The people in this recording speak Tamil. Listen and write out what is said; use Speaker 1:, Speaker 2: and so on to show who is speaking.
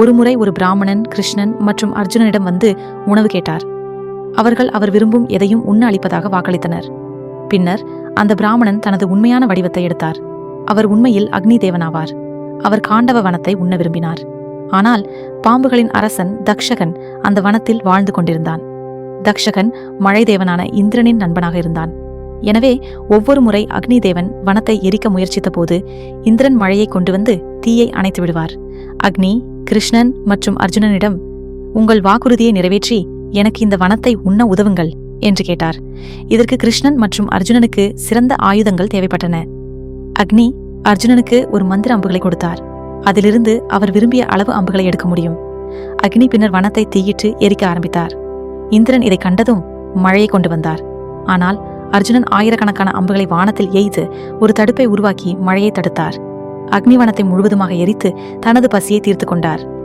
Speaker 1: ஒருமுறை ஒரு பிராமணன் கிருஷ்ணன் மற்றும் அர்ஜுனனிடம் வந்து உணவு கேட்டார். அவர்கள் அவர் விரும்பும் எதையும் உண்ண அளிப்பதாக வாக்களித்தனர். பின்னர் அந்த பிராமணன் தனது உண்மையான வடிவத்தை எடுத்தார். அவர் உண்மையில் அக்னி தேவனாவார் அவர் காண்டவ வனத்தை உண்ண விரும்பினார். ஆனால் பாம்புகளின் அரசன் தக்ஷகன் அந்த வனத்தில் வாழ்ந்து கொண்டிருந்தான். தக்ஷகன் மழை தேவனான இந்திரனின் நண்பனாக இருந்தான். எனவே ஒவ்வொரு முறை அக்னி தேவன் வனத்தை எரிக்க முயற்சித்த போது இந்திரன் மழையை கொண்டு வந்து தீயை அணைத்து விடுவார். அக்னி கிருஷ்ணன் மற்றும் அர்ஜுனனிடம் உங்கள் வாக்குறுதியை நிறைவேற்றி எனக்கு இந்த வனத்தை உண்ண உதவுங்கள் என்று கேட்டார். இதற்கு கிருஷ்ணன் மற்றும் அர்ஜுனனுக்கு சிறந்த ஆயுதங்கள் தேவைப்பட்டன. அக்னி அர்ஜுனனுக்கு ஒரு மந்திர அம்புகளை கொடுத்தார். அதிலிருந்து அவர் விரும்பிய அளவு அம்புகளை எடுக்க முடியும். அக்னி பின்னர் வனத்தை தீயிட்டு எரிக்க ஆரம்பித்தார். இந்திரன் இதை கண்டதும் மழையை கொண்டு வந்தார். ஆனால் அர்ஜுனன் ஆயிரக்கணக்கான அம்புகளை வானத்தில் எய்து ஒரு தடுப்பை உருவாக்கி மழையை தடுத்தார். அக்னிவனத்தை முழுவதுமாக எரித்து தனது பசியை தீர்த்து கொண்டார்